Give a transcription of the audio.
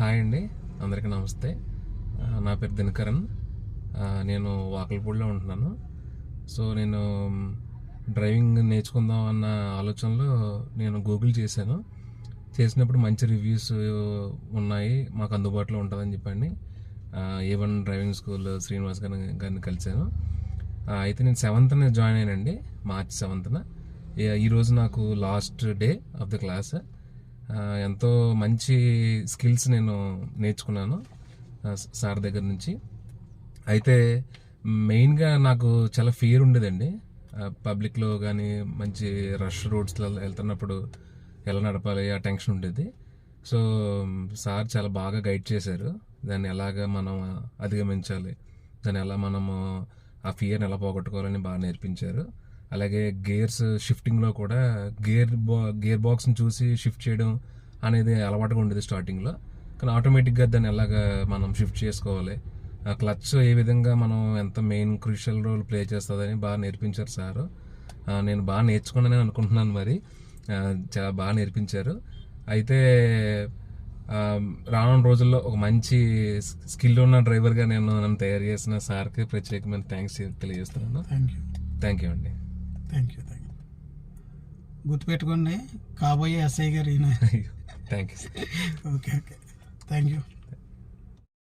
Hi అండి. అందరికీ నమస్తే. నా పేరు దినకరణ్ నేను వాకల్పూడిలో ఉంటున్నాను. సో నేను డ్రైవింగ్ నేర్చుకుందాం అన్న ఆలోచనలో నేను గూగుల్ చేశాను. చేసినప్పుడు మంచి రివ్యూస్ ఉన్నాయి. మాకు అందుబాటులో ఉంటుందని చెప్పండి. A one driving school Srinivas గారిని గారిని కలిశాను. అయితే నేను సెవెంత్న జాయిన్ అయ్యానండి మార్చ్ సెవెంత్న. ఈరోజు నాకు last day of the class. ఎంతో మంచి స్కిల్స్ నేను నేర్చుకున్నాను సార్ దగ్గర నుంచి. అయితే మెయిన్గా నాకు చాలా ఫియర్ ఉండేదండి. పబ్లిక్లో కానీ మంచి రష్ రోడ్స్లో వెళ్తున్నప్పుడు ఎలా నడపాలి ఆ టెన్షన్ ఉండేది. సో సార్ చాలా బాగా గైడ్ చేశారు. దాన్ని ఎలాగ మనం అధిగమించాలి దాన్ని ఎలా మనము ఆ ఫియర్ని ఎలా పోగొట్టుకోవాలని బాగా నేర్పించారు. అలాగే గేర్స్ షిఫ్టింగ్లో కూడా గేర్ బా గేర్ బాక్స్ని చూసి షిఫ్ట్ చేయడం అనేది అలవాటుగా ఉండేది స్టార్టింగ్లో. కానీ ఆటోమేటిక్గా దాన్ని ఎలాగ మనం షిఫ్ట్ చేసుకోవాలి? ఆ క్లచ్ ఏ విధంగా మనం ఎంత మెయిన్ క్రూషియల్ రోల్ ప్లే చేస్తుందని బాగా నేర్పించారు సారు. నేను బాగా నేర్చుకున్నానని అనుకుంటున్నాను మరి. చాలా బాగా నేర్పించారు. అయితే రానున్న రోజుల్లో ఒక మంచి స్కిల్ ఉన్న డ్రైవర్గా నేను నన్ను తయారు చేసిన సార్కి ప్రత్యేకమైన థ్యాంక్స్ తెలియజేస్తున్నాను. థ్యాంక్ యూ అండి. థ్యాంక్ యూ థ్యాంక్ యూ గుర్తుపెట్టుకోండి కాబోయే ఎస్ఐ గారు ఈయన. Thank you okay okay thank you